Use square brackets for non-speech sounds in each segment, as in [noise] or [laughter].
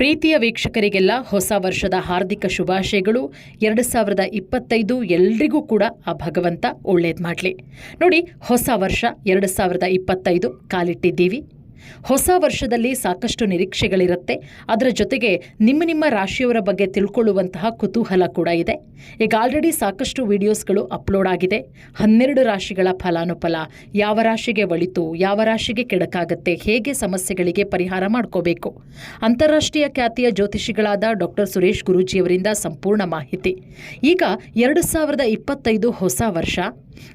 ಪ್ರೀತಿಯ ವೀಕ್ಷಕರಿಗೆಲ್ಲ ಹೊಸ ವರ್ಷದ ಹಾರ್ದಿಕ ಶುಭಾಶಯಗಳು. ಎರಡು ಸಾವಿರದ ಇಪ್ಪತ್ತೈದು ಎಲ್ರಿಗೂ ಕೂಡ ಆ ಭಗವಂತ ಒಳ್ಳೇದು ಮಾಡಲಿ. ನೋಡಿ, ಹೊಸ ವರ್ಷ ಎರಡು ಸಾವಿರದ ಇಪ್ಪತ್ತೈದು ಕಾಲಿಟ್ಟಿದ್ದೀವಿ. ಹೊಸ ವರ್ಷದಲ್ಲಿ ಸಾಕಷ್ಟು ನಿರೀಕ್ಷೆಗಳಿರುತ್ತೆ. ಅದರ ಜೊತೆಗೆ ನಿಮ್ಮ ನಿಮ್ಮ ರಾಶಿಯವರ ಬಗ್ಗೆ ತಿಳ್ಕೊಳ್ಳುವಂತಹ ಕುತೂಹಲ ಕೂಡ ಇದೆ. ಈಗ ಆಲ್ರೆಡಿ ಸಾಕಷ್ಟು ವಿಡಿಯೋಸ್ಗಳು ಅಪ್ಲೋಡ್ ಆಗಿದೆ. ಹನ್ನೆರಡು ರಾಶಿಗಳ ಫಲಾನುಫಲ ಯಾವ ರಾಶಿಗೆ ಒಳಿತು, ಯಾವ ರಾಶಿಗೆ ಕೆಡಕಾಗತ್ತೆ, ಹೇಗೆ ಸಮಸ್ಯೆಗಳಿಗೆ ಪರಿಹಾರ ಮಾಡ್ಕೋಬೇಕು. ಅಂತಾರಾಷ್ಟ್ರೀಯ ಖ್ಯಾತಿಯ ಜ್ಯೋತಿಷಿಗಳಾದ ಡಾಕ್ಟರ್ ಸುರೇಶ್ ಗುರೂಜಿಯವರಿಂದ ಸಂಪೂರ್ಣ ಮಾಹಿತಿ. ಈಗ ಎರಡು ಸಾವಿರದ ಇಪ್ಪತ್ತೈದು ಹೊಸ ವರ್ಷ.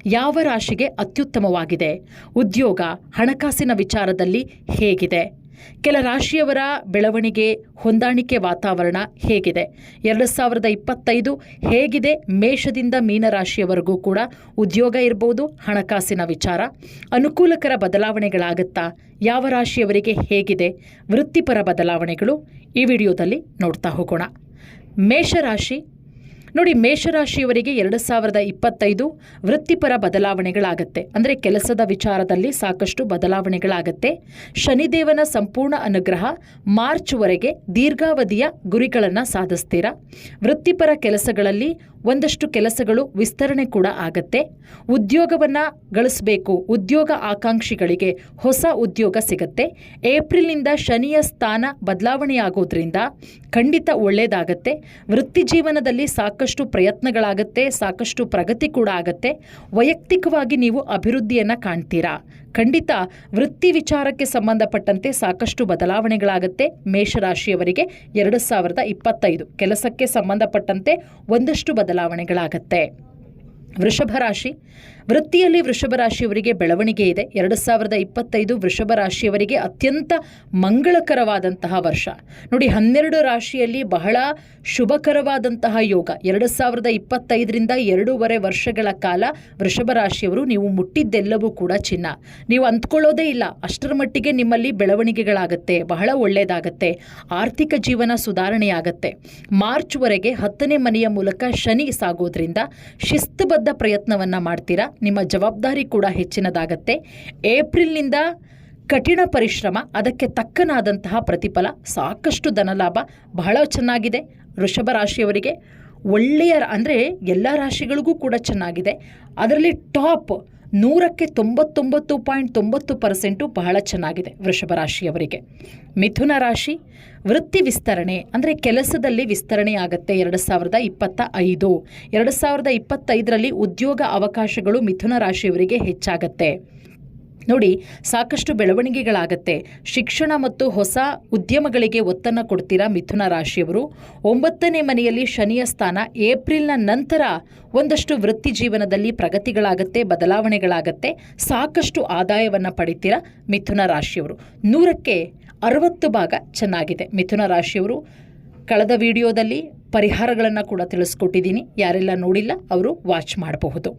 ಯಾವ ರಾಶಿಗೆ ಅತ್ಯುತ್ತಮವಾಗಿದೆ? ಉದ್ಯೋಗ, ಹಣಕಾಸಿನ ವಿಚಾರದಲ್ಲಿ ಹೇಗಿದೆ? ಕೆಲ ರಾಶಿಯವರ ಬೆಳವಣಿಗೆ, ಹೊಂದಾಣಿಕೆ ವಾತಾವರಣ ಹೇಗಿದೆ? ಎರಡು ಸಾವಿರದ ಇಪ್ಪತ್ತೈದು ಹೇಗಿದೆ? ಮೇಷದಿಂದ ಮೀನರಾಶಿಯವರೆಗೂ ಕೂಡ ಉದ್ಯೋಗ ಇರ್ಬೋದು, ಹಣಕಾಸಿನ ವಿಚಾರ. ಅನುಕೂಲಕರ ಬದಲಾವಣೆಗಳಾಗುತ್ತಾ? ಯಾವ ರಾಶಿಯವರಿಗೆ ಹೇಗಿದೆ? ವೃತ್ತಿಪರ ಬದಲಾವಣೆಗಳು? ಈ ವಿಡಿಯೋದಲ್ಲಿ ನೋಡ್ತಾ ಹೋಗೋಣ. ಮೇಷರಾಶಿ ನೋಡಿ, ಮೇಷರಾಶಿಯವರಿಗೆ ಎರಡು ಸಾವಿರದ ಇಪ್ಪತ್ತೈದು ವೃತ್ತಿಪರ ಬದಲಾವಣೆಗಳಾಗತ್ತೆ. ಅಂದರೆ ಕೆಲಸದ ವಿಚಾರದಲ್ಲಿ ಸಾಕಷ್ಟು ಬದಲಾವಣೆಗಳಾಗತ್ತೆ. ಶನಿದೇವನ ಸಂಪೂರ್ಣ ಅನುಗ್ರಹ ಮಾರ್ಚ್ವರೆಗೆ ದೀರ್ಘಾವಧಿಯ ಗುರಿಗಳನ್ನು ಸಾಧಿಸ್ತೀರಾ? ವೃತ್ತಿಪರ ಕೆಲಸಗಳಲ್ಲಿ ಒಂದಷ್ಟು ಕೆಲಸಗಳು ವಿಸ್ತರಣೆ ಕೂಡ ಆಗತ್ತೆ. ಉದ್ಯೋಗವನ್ನು ಗಳಿಸಬೇಕು. ಉದ್ಯೋಗ ಆಕಾಂಕ್ಷಿಗಳಿಗೆ ಹೊಸ ಉದ್ಯೋಗ ಸಿಗತ್ತೆ. ಏಪ್ರಿಲ್ನಿಂದ ಶನಿಯ ಸ್ಥಾನ ಬದಲಾವಣೆಯಾಗೋದ್ರಿಂದ ಖಂಡಿತ ಒಳ್ಳೆಯದಾಗತ್ತೆ ವೃತ್ತಿ ಜೀವನದಲ್ಲಿ ಸಾಕಷ್ಟು ಪ್ರಯತ್ನಗಳಾಗತ್ತೆ, ಸಾಕಷ್ಟು ಪ್ರಗತಿ ಕೂಡ ಆಗತ್ತೆ. ವೈಯಕ್ತಿಕವಾಗಿ ನೀವು ಅಭಿವೃದ್ಧಿಯನ್ನು ಕಾಣ್ತೀರಾ? ಖಂಡಿತ ವೃತ್ತಿ ವಿಚಾರಕ್ಕೆ ಸಂಬಂಧಪಟ್ಟಂತೆ ಸಾಕಷ್ಟು ಬದಲಾವಣೆಗಳಾಗತ್ತೆ. ಮೇಷರಾಶಿಯವರಿಗೆ ಎರಡು ಸಾವಿರದ ಇಪ್ಪತ್ತೈದು ಕೆಲಸಕ್ಕೆ ಸಂಬಂಧಪಟ್ಟಂತೆ ಒಂದಷ್ಟು ಬದಲಾವಣೆಗಳಾಗತ್ತೆ. ವೃಷಭ ರಾಶಿ ವೃತ್ತಿಯಲ್ಲಿ ವೃಷಭ ರಾಶಿಯವರಿಗೆ ಬೆಳವಣಿಗೆ ಇದೆ. ಎರಡು ಸಾವಿರದ ಇಪ್ಪತ್ತೈದು ವೃಷಭ ರಾಶಿಯವರಿಗೆ ಅತ್ಯಂತ ಮಂಗಳಕರವಾದಂತಹ ವರ್ಷ. ನೋಡಿ, ಹನ್ನೆರಡು ರಾಶಿಯಲ್ಲಿ ಬಹಳ ಶುಭಕರವಾದಂತಹ ಯೋಗ. ಎರಡು ಸಾವಿರದ ಇಪ್ಪತ್ತೈದರಿಂದ ಎರಡೂವರೆ ವರ್ಷಗಳ ಕಾಲ ವೃಷಭ ರಾಶಿಯವರು ನೀವು ಮುಟ್ಟಿದ್ದೆಲ್ಲವೂ ಕೂಡ ಚಿನ್ನ. ನೀವು ಅಂದ್ಕೊಳ್ಳೋದೇ ಇಲ್ಲ. ಅಷ್ಟರ ಮಟ್ಟಿಗೆ ನಿಮ್ಮಲ್ಲಿ ಬೆಳವಣಿಗೆಗಳಾಗತ್ತೆ. ಬಹಳ ಒಳ್ಳೆಯದಾಗತ್ತೆ ಆರ್ಥಿಕ ಜೀವನ ಸುಧಾರಣೆಯಾಗತ್ತೆ. ಮಾರ್ಚ್ವರೆಗೆ ಹತ್ತನೇ ಮನೆಯ ಮೂಲಕ ಶನಿ ಸಾಗೋದ್ರಿಂದ ಶಿಸ್ತುಬದ್ಧ ಪ್ರಯತ್ನವನ್ನು ಮಾಡ್ತೀರಾ? ನಿಮ್ಮ ಜವಾಬ್ದಾರಿ ಕೂಡ ಹೆಚ್ಚಿನದಾಗತ್ತೆ. ಏಪ್ರಿಲ್ನಿಂದ ಕಠಿಣ ಪರಿಶ್ರಮ, ಅದಕ್ಕೆ ತಕ್ಕನಾದಂತಹ ಪ್ರತಿಫಲ, ಸಾಕಷ್ಟು ಧನಲಾಭ ಬಹಳ ಚೆನ್ನಾಗಿದೆ. ವೃಷಭ ರಾಶಿಯವರಿಗೆ ಒಳ್ಳೆಯ ಅಂದರೆ ಎಲ್ಲ ರಾಶಿಗಳಿಗೂ ಕೂಡ ಚೆನ್ನಾಗಿದೆ. ಅದರಲ್ಲಿ ಟಾಪ್ ನೂರಕ್ಕೆ ತೊಂಬತ್ತೊಂಬತ್ತು ಪಾಯಿಂಟ್ ತೊಂಬತ್ತು ಪರ್ಸೆಂಟು ಬಹಳ ಚೆನ್ನಾಗಿದೆ ವೃಷಭ ರಾಶಿಯವರಿಗೆ. ಮಿಥುನ ರಾಶಿ, ವೃತ್ತಿ ವಿಸ್ತರಣೆ, ಅಂದರೆ ಕೆಲಸದಲ್ಲಿ ವಿಸ್ತರಣೆ ಆಗುತ್ತೆ ಎರಡು ಸಾವಿರದ ಇಪ್ಪತ್ತ ಐದು. ಎರಡು ಸಾವಿರದ ಇಪ್ಪತ್ತೈದರಲ್ಲಿ ಉದ್ಯೋಗ ಅವಕಾಶಗಳು ಮಿಥುನ ರಾಶಿಯವರಿಗೆ ಹೆಚ್ಚಾಗತ್ತೆ. ನೋಡಿ, ಸಾಕಷ್ಟು ಬೆಳವಣಿಗೆಗಳಾಗತ್ತೆ. ಶಿಕ್ಷಣ ಮತ್ತು ಹೊಸ ಉದ್ಯಮಗಳಿಗೆ ಒತ್ತನ್ನು ಕೊಡ್ತೀರಾ ಮಿಥುನ ರಾಶಿಯವರು? ಒಂಬತ್ತನೇ ಮನೆಯಲ್ಲಿ ಶನಿಯ ಸ್ಥಾನ ಏಪ್ರಿಲ್ನ ನಂತರ ಒಂದಷ್ಟು ವೃತ್ತಿ ಜೀವನದಲ್ಲಿ ಪ್ರಗತಿಗಳಾಗತ್ತೆ, ಬದಲಾವಣೆಗಳಾಗತ್ತೆ. ಸಾಕಷ್ಟು ಆದಾಯವನ್ನು ಪಡಿತೀರಾ ಮಿಥುನ ರಾಶಿಯವರು? ನೂರಕ್ಕೆ ಅರವತ್ತು ಭಾಗ ಚೆನ್ನಾಗಿದೆ. ಮಿಥುನ ರಾಶಿಯವರು, ಕಳೆದ ವಿಡಿಯೋದಲ್ಲಿ ಪರಿಹಾರಗಳನ್ನು ಕೂಡ ತಿಳಿಸ್ಕೊಟ್ಟಿದ್ದೀನಿ. ಯಾರೆಲ್ಲ ನೋಡಿಲ್ಲ, ಅವರು ವಾಚ್ ಮಾಡಬಹುದು.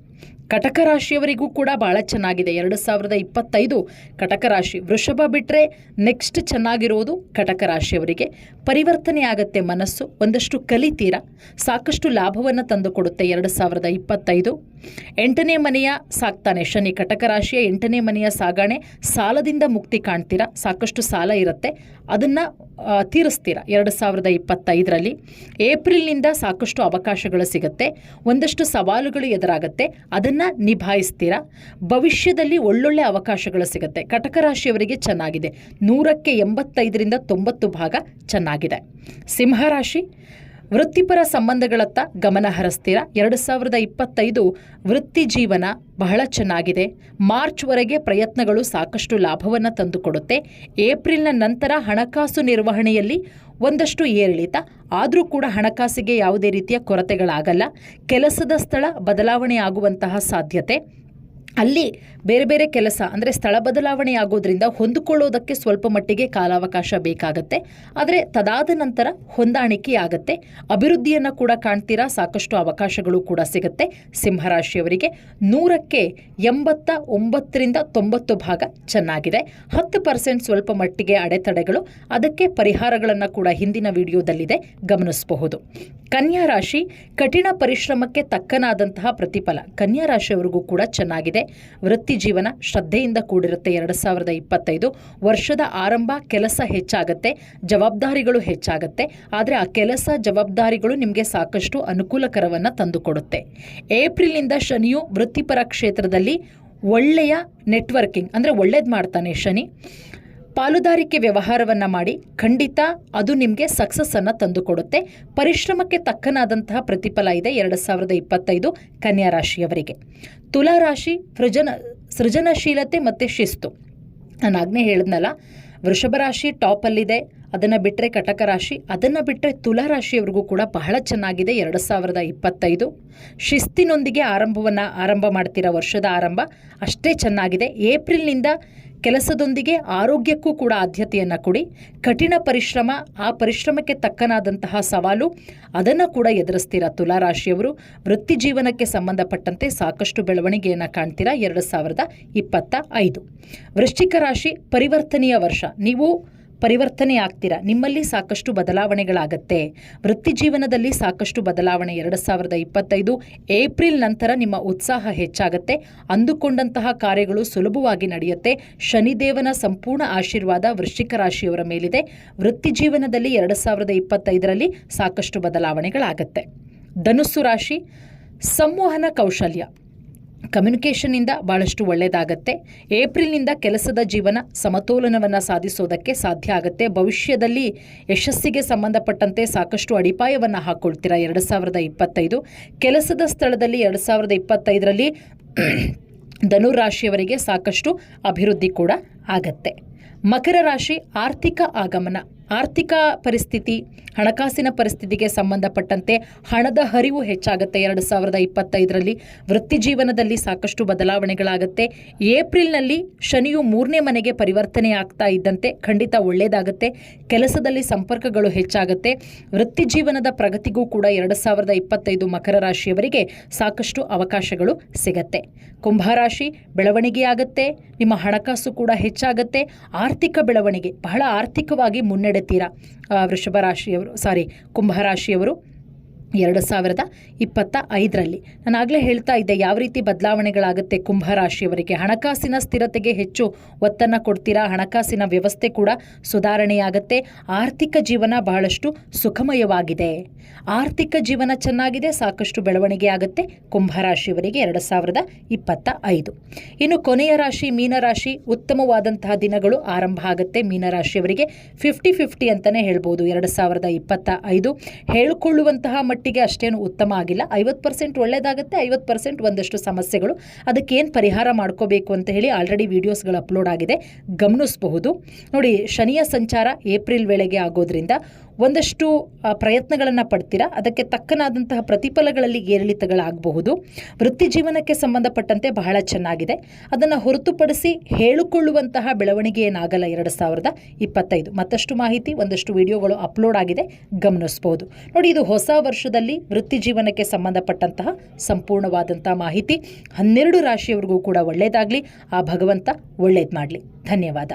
ಕಟಕ ರಾಶಿಯವರಿಗೂ ಕೂಡ ಭಾಳ ಚೆನ್ನಾಗಿದೆ. ಎರಡು ಸಾವಿರದ ಇಪ್ಪತ್ತೈದು ಕಟಕ ರಾಶಿ ವೃಷಭ ಬಿಟ್ಟರೆ ನೆಕ್ಸ್ಟ್ ಚೆನ್ನಾಗಿರೋದು ಕಟಕ ರಾಶಿಯವರಿಗೆ. ಪರಿವರ್ತನೆ ಆಗುತ್ತೆ ಮನಸ್ಸು, ಒಂದಷ್ಟು ಕಲಿತೀರ ಸಾಕಷ್ಟು ಲಾಭವನ್ನು ತಂದುಕೊಡುತ್ತೆ ಎರಡು ಸಾವಿರದ ಇಪ್ಪತ್ತೈದು. ಎಂಟನೇ ಮನೆಯ ಸಾಕ್ತಾನೆ ಶನಿ. ಕಟಕ ರಾಶಿಯ ಎಂಟನೇ ಮನೆಯ ಸಾಗಾಣೆ ಸಾಲದಿಂದ ಮುಕ್ತಿ ಕಾಣ್ತೀರಾ? ಸಾಕಷ್ಟು ಸಾಲ ಇರುತ್ತೆ. ಅದನ್ನು ತೀರಿಸ್ತೀರಾ ಎರಡು ಸಾವಿರದ ಇಪ್ಪತ್ತೈದರಲ್ಲಿ? ಏಪ್ರಿಲ್ನಿಂದ ಸಾಕಷ್ಟು ಅವಕಾಶಗಳು ಸಿಗುತ್ತೆ. ಒಂದಷ್ಟು ಸವಾಲುಗಳು ಎದುರಾಗುತ್ತೆ. ಅದನ್ನು ನಿಭಾಯಿಸ್ತೀರಾ? ಭವಿಷ್ಯದಲ್ಲಿ ಒಳ್ಳೊಳ್ಳೆ ಅವಕಾಶಗಳು ಸಿಗುತ್ತೆ. ಕಟಕ ರಾಶಿಯವರಿಗೆ ಚೆನ್ನಾಗಿದೆ. ನೂರಕ್ಕೆ ಎಂಬತ್ತೈದರಿಂದ ತೊಂಬತ್ತು ಭಾಗ ಚೆನ್ನಾಗಿದೆ. ಸಿಂಹರಾಶಿ ವೃತ್ತಿಪರ ಸಂಬಂಧಗಳತ್ತ ಗಮನ ಹರಿಸ್ತೀರಾ? ಎರಡು ಸಾವಿರದ ಇಪ್ಪತ್ತೈದು ವೃತ್ತಿ ಜೀವನ ಬಹಳ ಚೆನ್ನಾಗಿದೆ. ಮಾರ್ಚ್ವರೆಗೆ ಪ್ರಯತ್ನಗಳು ಸಾಕಷ್ಟು ಲಾಭವನ್ನು ತಂದುಕೊಡುತ್ತೆ. ಏಪ್ರಿಲ್ನ ನಂತರ ಹಣಕಾಸು ನಿರ್ವಹಣೆಯಲ್ಲಿ ಒಂದಷ್ಟು ಏರಿಳಿತ. ಆದರೂ ಕೂಡ ಹಣಕಾಸಿಗೆ ಯಾವುದೇ ರೀತಿಯ ಕೊರತೆಗಳಾಗಲ್ಲ. ಕೆಲಸದ ಸ್ಥಳ ಬದಲಾವಣೆ ಆಗುವಂತಹ ಸಾಧ್ಯತೆ. ಅಲ್ಲಿ ಬೇರೆ ಬೇರೆ ಕೆಲಸ, ಅಂದರೆ ಸ್ಥಳ ಬದಲಾವಣೆ ಆಗೋದ್ರಿಂದ ಹೊಂದಿಕೊಳ್ಳೋದಕ್ಕೆ ಸ್ವಲ್ಪ ಮಟ್ಟಿಗೆ ಕಾಲಾವಕಾಶ ಬೇಕಾಗತ್ತೆ. ಆದರೆ ತದಾದ ನಂತರ ಹೊಂದಾಣಿಕೆ ಆಗತ್ತೆ. ಅಭಿವೃದ್ಧಿಯನ್ನು ಕೂಡ ಕಾಣ್ತೀರಾ, ಸಾಕಷ್ಟು ಅವಕಾಶಗಳು ಕೂಡ ಸಿಗುತ್ತೆ. ಸಿಂಹರಾಶಿಯವರಿಗೆ ನೂರಕ್ಕೆ ಎಂಬತ್ತ ಒಂಬತ್ತರಿಂದ ತೊಂಬತ್ತು ಭಾಗ ಚೆನ್ನಾಗಿದೆ. ಹತ್ತು ಪರ್ಸೆಂಟ್ ಸ್ವಲ್ಪ ಮಟ್ಟಿಗೆ ಅಡೆತಡೆಗಳು. ಅದಕ್ಕೆ ಪರಿಹಾರಗಳನ್ನು ಕೂಡ ಹಿಂದಿನ ವಿಡಿಯೋದಲ್ಲಿದೆ, ಗಮನಿಸಬಹುದು. ಕನ್ಯಾ ರಾಶಿ ಕಠಿಣ ಪರಿಶ್ರಮಕ್ಕೆ ತಕ್ಕನಾದಂತಹ ಪ್ರತಿಫಲ. ಕನ್ಯಾ ರಾಶಿಯವರಿಗೂ ಕೂಡ ಚೆನ್ನಾಗಿದೆ. ವೃತ್ತಿ ಜೀವನ ಶ್ರದ್ಧೆಯಿಂದ ಕೂಡಿರುತ್ತೆ ಎರಡು ಸಾವಿರದ ಇಪ್ಪತ್ತೈದು. ವರ್ಷದ ಆರಂಭ ಕೆಲಸ ಹೆಚ್ಚಾಗತ್ತೆ, ಜವಾಬ್ದಾರಿಗಳು ಹೆಚ್ಚಾಗತ್ತೆ, ಆದರೆ ಆ ಕೆಲಸ ಜವಾಬ್ದಾರಿಗಳು ನಿಮಗೆ ಸಾಕಷ್ಟು ಅನುಕೂಲಕರವನ್ನು ತಂದುಕೊಡುತ್ತೆ. ಏಪ್ರಿಲ್ನಿಂದ ಶನಿಯು ವೃತ್ತಿಪರ ಕ್ಷೇತ್ರದಲ್ಲಿ ಒಳ್ಳೆಯ ನೆಟ್ವರ್ಕಿಂಗ್ ಅಂದರೆ ಒಳ್ಳೇದು ಮಾಡ್ತಾನೆ ಶನಿ. ಪಾಲುದಾರಿಕೆ ವ್ಯವಹಾರವನ್ನು ಮಾಡಿ ಖಂಡಿತ ಅದು ನಿಮಗೆ ಸಕ್ಸಸ್ಸನ್ನು ತಂದುಕೊಡುತ್ತೆ. ಪರಿಶ್ರಮಕ್ಕೆ ತಕ್ಕನಾದಂತಹ ಪ್ರತಿಫಲ ಇದೆ ಎರಡು ಸಾವಿರದ ಇಪ್ಪತ್ತೈದು ಕನ್ಯಾ ರಾಶಿಯವರಿಗೆ. ತುಲಾ ರಾಶಿ ಸೃಜನ, ಸೃಜನಶೀಲತೆ ಮತ್ತು ಶಿಸ್ತು. ನಾನು ಆಗ್ನೇ ಹೇಳಿದ್ನಲ್ಲ, ವೃಷಭ ರಾಶಿ ಟಾಪಲ್ಲಿದೆ ಅದನ್ನು ಬಿಟ್ಟರೆ ಕಟಕ ರಾಶಿ, ಅದನ್ನು ಬಿಟ್ಟರೆ ತುಲಾ ರಾಶಿಯವರಿಗೂ ಕೂಡ ಬಹಳ ಚೆನ್ನಾಗಿದೆ ಎರಡು ಸಾವಿರದ ಇಪ್ಪತ್ತೈದು. ಶಿಸ್ತಿನೊಂದಿಗೆ ಆರಂಭವನ್ನು ಆರಂಭ ಮಾಡ್ತಿರೋ ವರ್ಷದ ಆರಂಭ ಅಷ್ಟೇ ಚೆನ್ನಾಗಿದೆ. ಏಪ್ರಿಲ್ನಿಂದ ಕೆಲಸದೊಂದಿಗೆ ಆರೋಗ್ಯಕ್ಕೂ ಕೂಡ ಆದ್ಯತೆಯನ್ನು ಕೊಡಿ. ಕಠಿಣ ಪರಿಶ್ರಮ, ಆ ಪರಿಶ್ರಮಕ್ಕೆ ತಕ್ಕನಾದಂತಹ ಸವಾಲು, ಅದನ್ನು ಕೂಡ ಎದುರಿಸ್ತೀರಾ ತುಲಾ ರಾಶಿಯವರು ವೃತ್ತಿ ಜೀವನಕ್ಕೆ ಸಂಬಂಧಪಟ್ಟಂತೆ ಸಾಕಷ್ಟು ಬೆಳವಣಿಗೆಯನ್ನು ಕಾಣ್ತೀರಾ? ಎರಡು ಸಾವಿರದ ಇಪ್ಪತ್ತ ಐದು. ವೃಶ್ಚಿಕ ರಾಶಿ ಪರಿವರ್ತನೀಯ ವರ್ಷ. ನೀವು ಪರಿವರ್ತನೆ ಆಗ್ತೀರಾ ನಿಮ್ಮಲ್ಲಿ ಸಾಕಷ್ಟು ಬದಲಾವಣೆಗಳಾಗತ್ತೆ. ವೃತ್ತಿ ಜೀವನದಲ್ಲಿ ಸಾಕಷ್ಟು ಬದಲಾವಣೆ. ಎರಡು ಸಾವಿರದ ಇಪ್ಪತ್ತೈದು ಏಪ್ರಿಲ್ ನಂತರ ನಿಮ್ಮ ಉತ್ಸಾಹ ಹೆಚ್ಚಾಗತ್ತೆ. ಅಂದುಕೊಂಡಂತಹ ಕಾರ್ಯಗಳು ಸುಲಭವಾಗಿ ನಡೆಯುತ್ತೆ. ಶನಿದೇವನ ಸಂಪೂರ್ಣ ಆಶೀರ್ವಾದ ವೃಶ್ಚಿಕ ರಾಶಿಯವರ ಮೇಲಿದೆ. ವೃತ್ತಿ ಜೀವನದಲ್ಲಿ ಎರಡು ಸಾವಿರದ ಇಪ್ಪತ್ತೈದರಲ್ಲಿ ಸಾಕಷ್ಟು ಬದಲಾವಣೆಗಳಾಗತ್ತೆ. ಧನುಸ್ಸು ರಾಶಿ, ಸಂವಹನ ಕೌಶಲ್ಯ. ಕಮ್ಯುನಿಕೇಷನ್ನಿಂದ ಭಾಳಷ್ಟು ಒಳ್ಳೆಯದಾಗತ್ತೆ ಏಪ್ರಿಲ್ನಿಂದ ಕೆಲಸದ ಜೀವನ ಸಮತೋಲನವನ್ನು ಸಾಧಿಸೋದಕ್ಕೆ ಸಾಧ್ಯ ಆಗುತ್ತೆ. ಭವಿಷ್ಯದಲ್ಲಿ ಯಶಸ್ಸಿಗೆ ಸಂಬಂಧಪಟ್ಟಂತೆ ಸಾಕಷ್ಟು ಅಡಿಪಾಯವನ್ನು ಹಾಕ್ಕೊಳ್ತೀರಾ ಎರಡು ಸಾವಿರದ ಇಪ್ಪತ್ತೈದು. ಕೆಲಸದ ಸ್ಥಳದಲ್ಲಿ ಎರಡು ಸಾವಿರದ ಇಪ್ಪತ್ತೈದರಲ್ಲಿ [clears throat] ಧನುರಾಶಿಯವರಿಗೆ ಸಾಕಷ್ಟು ಅಭಿವೃದ್ಧಿ ಕೂಡ ಆಗತ್ತೆ. ಮಕರ ರಾಶಿ ಆರ್ಥಿಕ ಆಗಮನ. ಆರ್ಥಿಕ ಪರಿಸ್ಥಿತಿ, ಹಣಕಾಸಿನ ಪರಿಸ್ಥಿತಿಗೆ ಸಂಬಂಧಪಟ್ಟಂತೆ ಹಣದ ಹರಿವು ಹೆಚ್ಚಾಗುತ್ತೆ. ಎರಡು ಸಾವಿರದ ಇಪ್ಪತ್ತೈದರಲ್ಲಿ ವೃತ್ತಿ ಜೀವನದಲ್ಲಿ ಸಾಕಷ್ಟು ಬದಲಾವಣೆಗಳಾಗುತ್ತೆ. ಏಪ್ರಿಲ್ನಲ್ಲಿ ಶನಿಯು ಮೂರನೇ ಮನೆಗೆ ಪರಿವರ್ತನೆ ಆಗ್ತಾ ಇದ್ದಂತೆ ಖಂಡಿತ ಒಳ್ಳೆಯದಾಗುತ್ತೆ ಕೆಲಸದಲ್ಲಿ ಸಂಪರ್ಕಗಳು ಹೆಚ್ಚಾಗುತ್ತೆ. ವೃತ್ತಿ ಜೀವನದ ಪ್ರಗತಿಗೂ ಕೂಡ ಎರಡು ಸಾವಿರದ ಇಪ್ಪತ್ತೈದು ಮಕರ ರಾಶಿಯವರಿಗೆ ಸಾಕಷ್ಟು ಅವಕಾಶಗಳು ಸಿಗತ್ತೆ. ಕುಂಭರಾಶಿ ಬೆಳವಣಿಗೆಯಾಗುತ್ತೆ. ನಿಮ್ಮ ಹಣಕಾಸು ಕೂಡ ಹೆಚ್ಚಾಗುತ್ತೆ. ಆರ್ಥಿಕ ಬೆಳವಣಿಗೆ ಬಹಳ ಆರ್ಥಿಕವಾಗಿ ಮುನ್ನಡೆತೀರಾ ಆ, ವೃಷಭ ರಾಶಿಯವರು ಸಾರಿ ಕುಂಭರಾಶಿಯವರು ಎರಡು ಸಾವಿರದ ಇಪ್ಪತ್ತ ಐದರಲ್ಲಿ ನಾನು ಆಗಲೇ ಹೇಳ್ತಾ ಇದ್ದೆ, ಯಾವ ರೀತಿ ಬದಲಾವಣೆಗಳಾಗುತ್ತೆ ಕುಂಭರಾಶಿಯವರಿಗೆ? ಹಣಕಾಸಿನ ಸ್ಥಿರತೆಗೆ ಹೆಚ್ಚು ಒತ್ತನ್ನು ಕೊಡ್ತೀರಾ? ಹಣಕಾಸಿನ ವ್ಯವಸ್ಥೆ ಕೂಡ ಸುಧಾರಣೆಯಾಗುತ್ತೆ. ಆರ್ಥಿಕ ಜೀವನ ಬಹಳಷ್ಟು ಸುಖಮಯವಾಗಿದೆ. ಆರ್ಥಿಕ ಜೀವನ ಚೆನ್ನಾಗಿದೆ, ಸಾಕಷ್ಟು ಬೆಳವಣಿಗೆ ಆಗುತ್ತೆ ಕುಂಭರಾಶಿಯವರಿಗೆ ಎರಡು ಸಾವಿರದ ಇಪ್ಪತ್ತ ಐದು ಇನ್ನು ಕೊನೆಯ ರಾಶಿ, ಮೀನರಾಶಿ, ಉತ್ತಮವಾದಂತಹ ದಿನಗಳು ಆರಂಭ ಆಗುತ್ತೆ ಮೀನರಾಶಿಯವರಿಗೆ. ಫಿಫ್ಟಿ ಫಿಫ್ಟಿ ಅಂತಲೇ ಹೇಳ್ಬೋದು, ಎರಡು ಸಾವಿರದ ಇಪ್ಪತ್ತ ಐದು ಹೇಳಿಕೊಳ್ಳುವಂತಹ ಮಟ್ಟಿಗೆ ಅಷ್ಟೇನು ಉತ್ತಮ ಆಗಿಲ್ಲ. ಐವತ್ತು ಪರ್ಸೆಂಟ್ ಒಳ್ಳೆಯದಾಗುತ್ತೆ ಐವತ್ತು ಪರ್ಸೆಂಟ್ ಒಂದಷ್ಟು ಸಮಸ್ಯೆಗಳು. ಅದಕ್ಕೇನು ಪರಿಹಾರ ಮಾಡ್ಕೋಬೇಕು ಅಂತ ಹೇಳಿ ಆಲ್ರೆಡಿ ವೀಡಿಯೋಸ್ಗಳು ಅಪ್ಲೋಡ್ ಆಗಿದೆ. ಗಮನಿಸಬಹುದು. ನೋಡಿ, ಶನಿಯ ಸಂಚಾರ ಏಪ್ರಿಲ್ ವೇಳೆಗೆ ಆಗೋದ್ರಿಂದ ಒಂದಷ್ಟು ಪ್ರಯತ್ನಗಳನ್ನು ಪಡ್ತೀರಾ? ಅದಕ್ಕೆ ತಕ್ಕನಾದಂತಹ ಪ್ರತಿಫಲಗಳಲ್ಲಿ ಏರಿಳಿತಗಳಾಗಬಹುದು. ವೃತ್ತಿ ಜೀವನಕ್ಕೆ ಸಂಬಂಧಪಟ್ಟಂತೆ ಬಹಳ ಚೆನ್ನಾಗಿದೆ. ಅದನ್ನು ಹೊರತುಪಡಿಸಿ ಹೇಳಿಕೊಳ್ಳುವಂತಹ ಬೆಳವಣಿಗೆ ಏನಾಗಲ್ಲ ಎರಡು ಸಾವಿರದ ಇಪ್ಪತ್ತೈದು. ಮತ್ತಷ್ಟು ಮಾಹಿತಿ, ಒಂದಷ್ಟು ವಿಡಿಯೋಗಳು ಅಪ್ಲೋಡ್ ಆಗಿದೆ ಗಮನಿಸಬಹುದು ನೋಡಿ, ಇದು ಹೊಸ ವರ್ಷದಲ್ಲಿ ವೃತ್ತಿ ಜೀವನಕ್ಕೆ ಸಂಬಂಧಪಟ್ಟಂತಹ ಸಂಪೂರ್ಣವಾದಂತಹ ಮಾಹಿತಿ. ಹನ್ನೆರಡು ರಾಶಿಯವರಿಗೂ ಕೂಡ ಒಳ್ಳೆಯದಾಗಲಿ ಆ ಭಗವಂತ ಒಳ್ಳೇದು ಮಾಡಲಿ. ಧನ್ಯವಾದ.